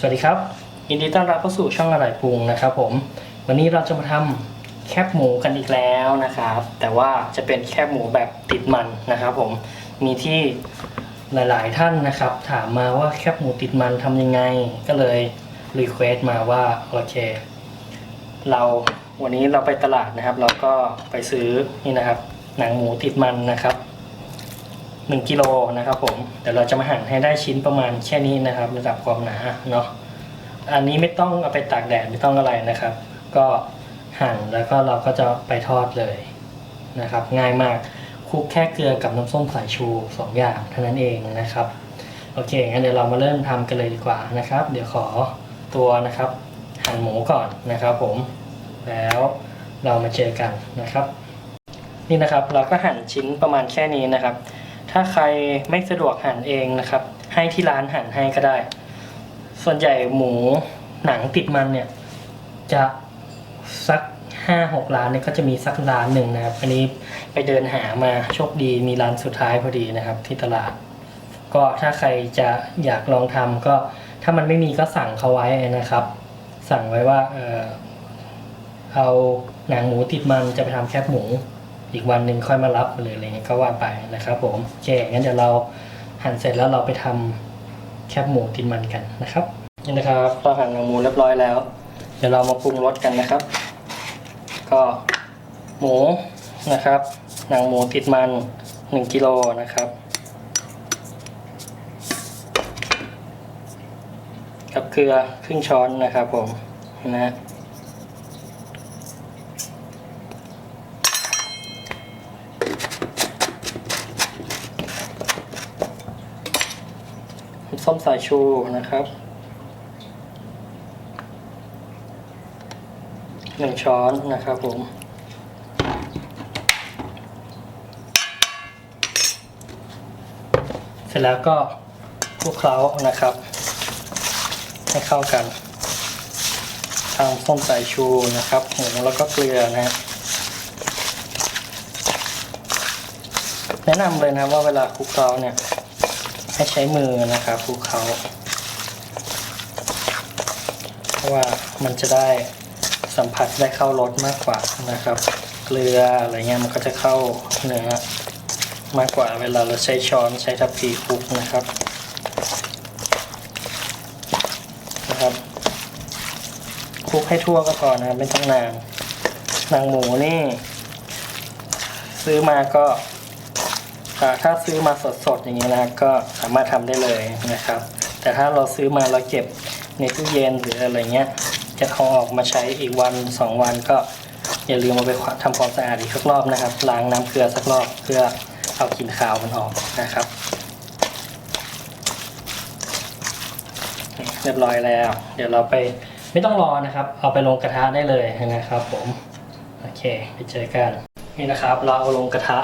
สวัสดีครับ ยินดีต้อนรับเข้าสู่ช่องอร่อยปรุงนะครับผม วันนี้เราจะมาทำแคบหมูกันอีกแล้วนะครับ แต่ว่าจะเป็นแคบหมูแบบติดมันนะครับผม มีที่หลาย ๆ ท่านนะครับ ถามมาว่าแคบหมูติดมันทำยังไง ก็เลยรีเควสต์มาว่าโอเค เราวันนี้เราไปตลาดนะครับ เราก็ไปซื้อนี่นะครับ หนังหมูติดมันนะครับ 1กิโลนะครับผมเดี๋ยวเราจะมาหั่นให้ได้ชิ้นประมาณแค่นี้นะครับระดับความหนาเนาะอันนี้ไม่ต้องเอาไปตากแดดไม่ต้องอะไรนะครับ ก็หั่นแล้วก็เราก็จะไปทอดเลยนะครับ ง่ายมากคลุกแค่เกลือกับน้ำส้มสายชูสองอย่างเท่านั้นเองนะครับโอเคงั้นเดี๋ยวเรามาเริ่มทำกันเลยดีกว่านะครับ เดี๋ยวขอตัวนะครับหั่นหมูก่อนนะครับ ผมแล้วเรามาเจอกันนะครับ นี่นะครับเราก็หั่นชิ้นประมาณแค่นี้นะครับ ถ้าใครไม่สะดวกหั่นเองนะครับ ให้ที่ร้านหั่นให้ก็ได้ ส่วนใหญ่หมูหนังติดมันเนี่ย จะสักห้าหกร้านเนี่ยก็จะมีสักร้านหนึ่งนะครับ อันนี้ไปเดินหามาโชคดีมีร้านสุดท้ายพอดีนะครับ ที่ตลาด ก็ถ้าใครจะอยากลองทำก็ถ้ามันไม่มีก็สั่งเขาไว้นะครับ สั่งไว้ว่าเออเอาหนังหมูติดมันจะไปทำแคบหมู อีกวันหนึ่งค่อยมารับหรืออะไรเงี้ยก็ว่าไปนะครับผมโอเคงั้นเดี๋ยวเราหั่นเสร็จแล้วเราไปทำแคบหมูติดมันกันนะครับนี่นะครับเราหั่นหนังหมูเรียบร้อยแล้ว เดี๋ยวเรามาปรุงรสกันนะครับ ก็หมูนะครับหนังหมูติดมัน1กิโลนะครับกับเกลือครึ่งช้อนนะครับผมนะ ส้มสายชูนะครับหนึ่งช้อนนะครับผมเสร็จแล้วก็คลุกเคล้านะครับ ให้เข้ากันทางส้มสายชูนะครับหมูแล้วก็เกลือนะฮะแนะนำเลยนะว่าเวลาคลุกเคล้าเนี่ย ให้ใช้มือนะครับคลุกเขาเพราะว่ามันจะได้สัมผัสได้เข้ารสมากกว่านะครับ เกลืออะไรเงี้ยมันก็จะเข้าเนื้อมากกว่าเวลาเราใช้ช้อนใช้ทัพพีคลุกนะครับนะครับคลุกให้ทั่วก็พอนะครับไม่ต้องนานหนังหมูนี่ ซื้อมาก็ ถ้าซื้อมาสดๆอย่างนี้นะก็สามารถทำได้เลยนะครับ แต่ถ้าเราซื้อมาแล้วเก็บในตู้เย็นหรืออะไรเงี้ยจะเอาออกมาใช้อีกวันสองวันก็อย่าลืมเอาไปทำความสะอาดอีกสักรอบนะครับล้างน้ำเกลือสักรอบเพื่อเอากลิ่นคาวมันออกนะครับเรียบร้อยแล้ว เดี๋ยวเราไปไม่ต้องรอนะครับ เอาไปลงกระทะได้เลยนะครับ ผมโอเค ไปเจอกันนี่นะครับ เราเอาลงกระทะ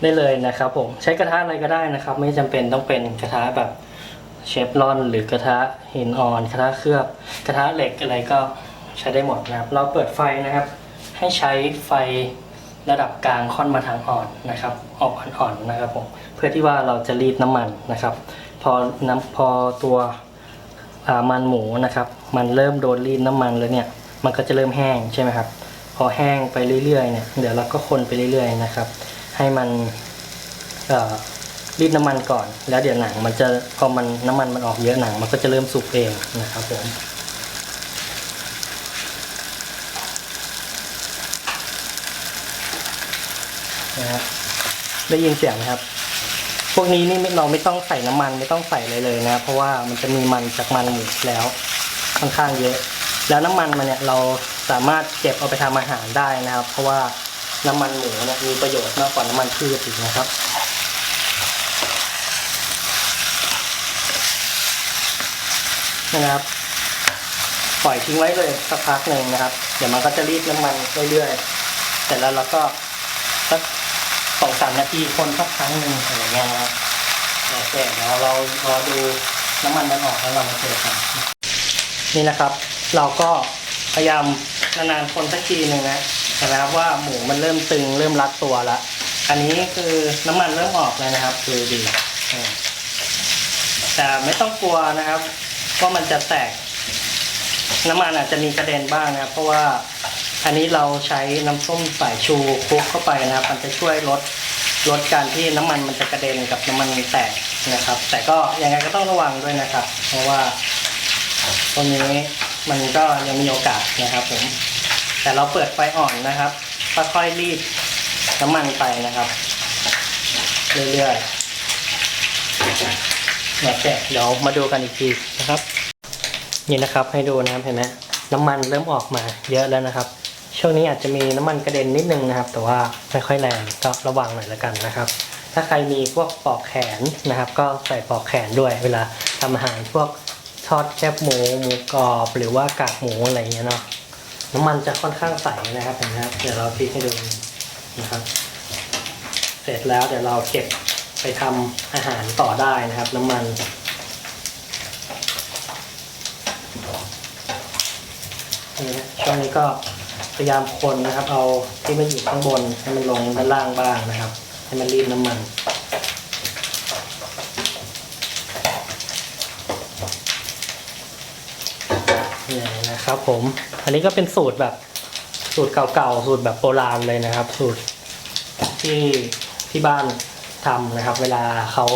ได้เลยนะครับผมใช้กระทะอะไรก็ได้นะครับ ไม่จำเป็นต้องเป็นกระทะแบบเชฟรอน หรือกระทะหินอ่อน กระทะเคลือบ กระทะเหล็กอะไรก็ใช้ได้หมดนะครับ เราเปิดไฟนะครับ ให้ใช้ไฟระดับกลางค่อนมาทางอ่อนนะครับ ออกอ่อนๆนะครับผมเพื่อที่ว่าเราจะรีดน้ำมันนะครับ พอน้ำพอตัวมันหมูนะครับ มันเริ่มโดนรีดน้ำมันแล้วเนี่ย มันก็จะเริ่มแห้งใช่ไหมครับ พอแห้งไปเรื่อยๆเนี่ยเดี๋ยวเราก็คนไปเรื่อยๆนะครับ ให้มันรีดน้ำมันก่อน แล้วเดี๋ยวหนังมันจะพอมันน้ำมันมันออกเยอะหนัง มันก็จะเริ่มสุกเองนะครับผมนะฮะได้ยินเสียงไหมครับ พวกนี้นี่เราไม่ต้องใส่น้ำมันไม่ต้องใส่เลยเลยนะเพราะว่ามันจะมีมันจากมันหมูแล้วค่อนข้างเยอะ แล้วน้ำมันมันเนี่ยเราสามารถเก็บเอาไปทำอาหารได้นะครับ เพราะว่า น้ำมันหมูเนี่ยมีประโยชน์มากกว่าน้ำมันพืชอีกนะครับนะครับ ปล่อยทิ้งไว้เลยสักพักหนึ่งนะครับ เดี๋ยวมันก็จะรีดน้ำมันเรื่อยๆเสร็จแล้วเราก็สักสองสามนาทีคนสักครั้งหนึ่งอะไรเงี้ยนะครับโอเคเดี๋ยวเรารอดูน้ำมันมันออกแล้วเรามาเจอกันนี่นะครับ เราก็พยายามนานๆคนสักทีหนึ่งนะ นะครับว่าหมูมันเริ่มตึงเริ่มรัดตัวแล้วอันนี้คือน้ำมันเริ่มออกแล้วนะครับดูดีแต่ไม่ต้องกลัวนะครับว่ามันจะแตก น้ำมันอาจจะมีกระเด็นบ้างนะครับ เพราะว่าอันนี้เราใช้น้ำส้มสายชูคลุกเข้าไปนะครับ มันจะช่วยลดลดการที่น้ำมันมันจะกระเด็นกับน้ำมันแตกนะครับ แต่ก็ยังไงก็ต้องระวังด้วยนะครับ เพราะว่าตรงนี้มันก็ยังมีโอกาสนะครับผม แต่เราเปิดไฟอ่อนนะครับค่อยๆรีดน้ำมันไปนะครับ เรื่อยๆโอเคเดี๋ยวมาดูกันอีกทีนะครับ นี่นะครับให้ดูนะครับเห็นไหมน้ำมันเริ่มออกมาเยอะแล้วนะครับ ช่วงนี้อาจจะมีน้ำมันกระเด็นนิดนึงนะครับ แต่ว่าไม่ค่อยแรงก็ระวังหน่อยละกันนะครับ ถ้าใครมีพวกปลอกแขนนะครับ ก็ใส่ปลอกแขนด้วยเวลาทำอาหารพวกทอดแคบหมูหมูกรอบหรือว่ากากหมูอะไรอย่างเงี้ยเนาะ น้ำมันจะค่อนข้างใสนะครับเห็นไหมครับเดี๋ยวเราพลิกให้ดูนะครับ เสร็จแล้วเดี๋ยวเราเก็บไปทำอาหารต่อได้นะครับ น้ำมันนี่นะช่วงนี้ก็พยายามคนนะครับ เอาที่มันอยู่ข้างบนให้มันลงด้านล่างบ้างนะครับ ให้มันรีดน้ำมัน นะครับผม อันนี้ก็เป็นสูตรแบบสูตรเก่าๆ สูตรแบบโบราณเลยนะครับ สูตรที่ที่บ้านทำนะครับ เวลาเขา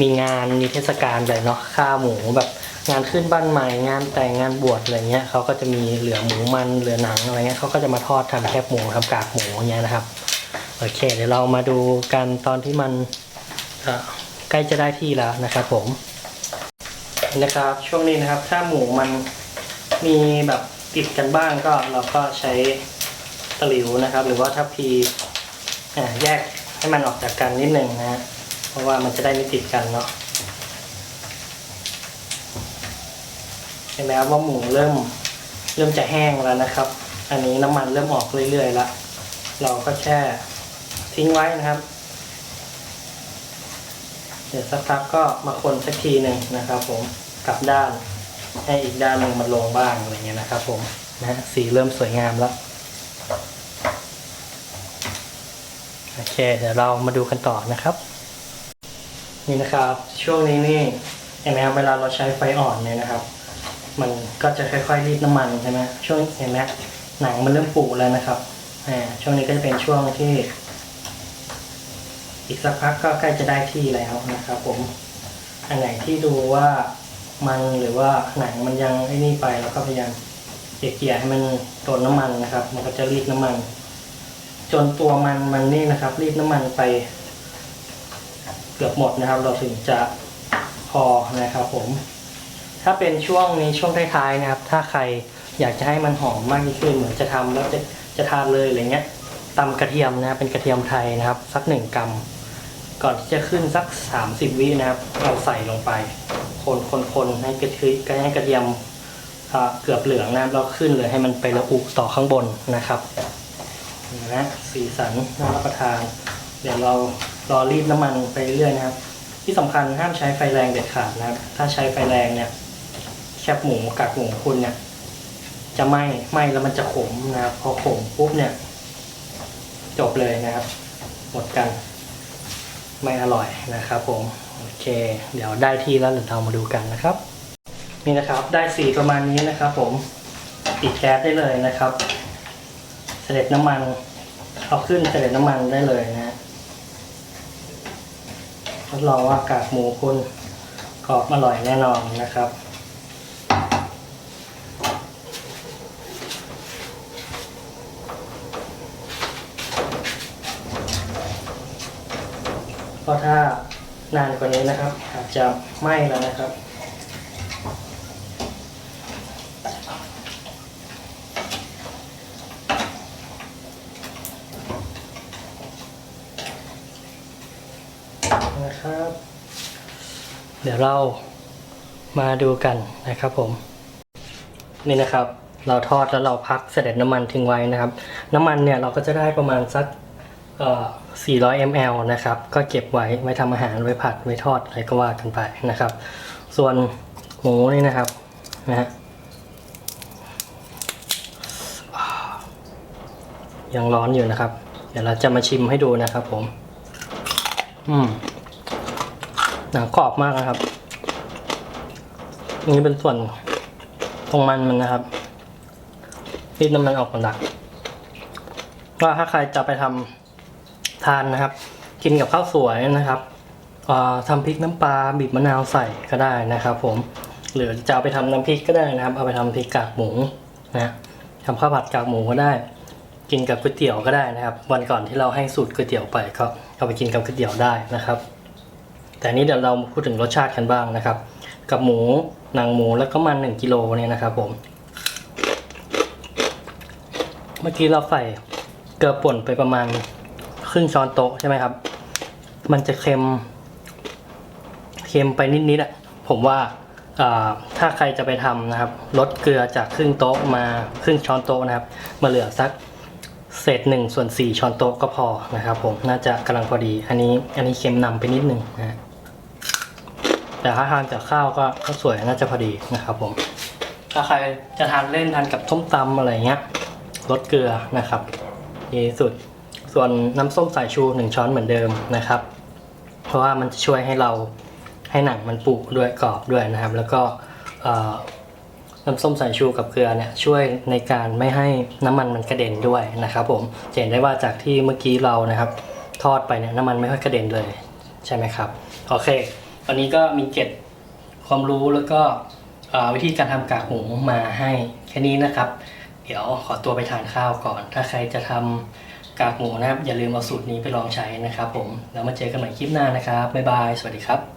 มีงานมีเทศกาลอะไรเนาะข้าหมูแบบงานขึ้นบ้านใหม่งานแต่งงานบวชอะไรเงี้ยเขาก็จะมีเหลือหมูมันเหลือหนังอะไรเงี้ยเขาก็จะมาทอดทำแคบหมูทำกากหมูอย่างเงี้ยนะครับโอเค เดี๋ยวเรามาดูกันตอนที่มันใกล้จะได้ที่แล้วนะครับผมนะครับ ช่วงนี้นะครับ ถ้าหมูมัน มีแบบติดกันบ้างก็เราก็ใช้ตะหลิวนะครับ หรือว่าถ้าพีแยกให้มันออกจากกันนิดนึงนะฮะเพราะว่ามันจะได้ไม่ติดกันเนาะเห็นไหมครับว่าหมูเริ่มเริ่มจะแห้งแล้วนะครับ อันนี้น้ำมันเริ่มออกเรื่อยๆแล้วเราก็แช่ทิ้งไว้นะครับ เดี๋ยวสักพักก็มาคนสักทีหนึ่งนะครับ ผมกลับด้าน ให้อีกด้านหนึ่งมันลงบ้างอะไรเงี้ยนะครับ ผมนะสีเริ่มสวยงามแล้วโอเค เดี๋ยวเรามาดูกันต่อนะครับ นี่นะครับ ช่วงนี้นี่เห็นไหมครับเวลาเราใช้ไฟอ่อนเนี่ยนะครับ มันก็จะค่อยๆรีดน้ำมันใช่ไหมช่วงเห็นไหมหนังมันเริ่มปูแล้วนะครับอ่าช่วงนี้ก็จะเป็นช่วงที่ อีกสักพักก็ใกล้จะได้ที่แล้วนะครับ ผมอันไหนที่ดูว่า มันหรือว่าหนังมันยังไอ้นี่ไปแล้วก็พยายามเกลี่ยให้มันโดนน้ำมันนะครับ มันก็จะรีดน้ำมัน จนตัวมันมันนี่นะครับ รีดน้ำมันไป เกือบหมดนะครับ เราถึงจะพอนะครับผม ถ้าเป็นช่วงนี้ช่วงท้ายๆนะครับ ถ้าใครอยากจะให้มันหอมมากยิ่งขึ้นเหมือนจะทำแล้วจะจะทานเลยอะไรเงี้ยตำกระเทียมนะครับเป็นกระเทียมไทยนะครับ สักหนึ่งกรัม ก่อนที่จะขึ้นสัก 30 วินะครับ เราใส่ลงไป คนคนคนให้กระเทียมให้กระเทียมเกือบเหลืองนะครับเราขึ้นเลยให้มันไประอุต่อข้างบนนะครับนะสีสันน่ารับประทาน เดี๋ยวเรารอรีดน้ำมันไปเรื่อยนะครับ ที่สำคัญห้ามใช้ไฟแรงเด็ดขาดนะครับ ถ้าใช้ไฟแรงเนี่ยแคบหมูกากหมูคุณเนี่ย จะไหม้ไหม้แล้วมันจะขมนะครับ พอขมปุ๊บเนี่ย จบเลยนะครับ หมดกัน ไม่อร่อยนะครับผมโอเค เดี๋ยวได้ที่แล้วเดี๋ยวเรามาดูกันนะครับ นี่นะครับได้สีประมาณนี้นะครับ ผมปิดแก๊สได้เลยนะครับ เสด็จน้ำมันเอาขึ้นเสด็จน้ำมันได้เลยนะทดลองว่ากากหมูคุณกรอบอร่อยแน่นอนนะครับ เพราะถ้านานกว่านี้นะครับ อาจจะไหม้แล้วนะครับ นะครับ เดี๋ยวเรามาดูกันนะครับผม นี่นะครับ เราทอดแล้วเราพักเสด็จน้ำมันทิ้งไว้นะครับ น้ำมันเนี่ยเราก็จะได้ประมาณสัก 400 ml นะครับ ก็เก็บไว้ไว้ทำอาหารไว้ผัดไว้ทอดอะไรก็ว่ากันไปนะครับ ส่วนหมูนี่นะครับนะฮะยังร้อนอยู่นะครับ เดี๋ยวเราจะมาชิมให้ดูนะครับผม อืมหนังกรอบมากนะครับนนี้เป็นส่วนตรงมันมันนะครับรีดน้ำมันออกก่อนดักว่าถ้าใครจะไปทำ ทานนะครับ กินกับข้าวสวยนะครับเอ่อทำพริกน้ำปลาบีบมะนาวใส่ก็ได้นะครับ ผมหรือจะเอาไปทำน้ำพริกก็ได้นะครับ เอาไปทำพริกกากหมูนะทำข้าวผัดกากหมูก็ได้ กินกับก๋วยเตี๋ยวก็ได้นะครับ วันก่อนที่เราให้สูตรก๋วยเตี๋ยวไปก็เอาไปกินกับก๋วยเตี๋ยวได้นะครับ แต่นี้เดี๋ยวเราพูดถึงรสชาติกันบ้างนะครับ กับหมูหนังหมูแล้วก็มันหนึ่งกิโลเนี่ยนะครับ ผม เมื่อกี้เราใส่เกลือป่นไปประมาณ ครึ่งช้อนโต๊ะใช่ไหมครับ มันจะเค็ม เค็มไปนิดๆอะผมว่าถ้าใครจะไปทำนะครับ ลดเกลือจากครึ่งโต๊ะมาครึ่งช้อนโต๊ะนะครับ มาเหลือสักเศษหนึ่งส่วนสี่ช้อนโต๊ะก็พอนะครับผมน่าจะกำลังพอดี อันนี้อันนี้เค็มนำไปนิดนึงนะฮะแต่ถ้าทานกับข้าวก็ก็สวยน่าจะพอดีนะครับผม ถ้าใครจะทานเล่นทานกับส้มตำอะไรเงี้ยลดเกลือนะครับดีสุด ส่วนน้ำส้มสายชูหนึ่งช้อนเหมือนเดิมนะครับ เพราะว่ามันจะช่วยให้เราให้หนังมันปุด้วยกรอบด้วยนะครับ แล้วก็น้ำส้มสายชูกับเกลือเนี่ยช่วยในการไม่ให้น้ำมันมันกระเด็นด้วยนะครับ ผมจะเห็นได้ว่าจากที่เมื่อกี้เรานะครับ ทอดไปเนี่ยน้ำมันไม่ค่อยกระเด็นเลยใช่ไหมครับโอเควันนี้ก็มีเก็บความรู้แล้วก็วิธีการทำกากหมูมาให้แค่นี้นะครับ เดี๋ยวขอตัวไปทานข้าวก่อน ถ้าใครจะทำ กากหมูนะครับ อย่าลืมเอาสูตรนี้ไปลองใช้นะครับผม แล้วมาเจอกันใหม่คลิปหน้านะครับ บ๊ายบาย สวัสดีครับ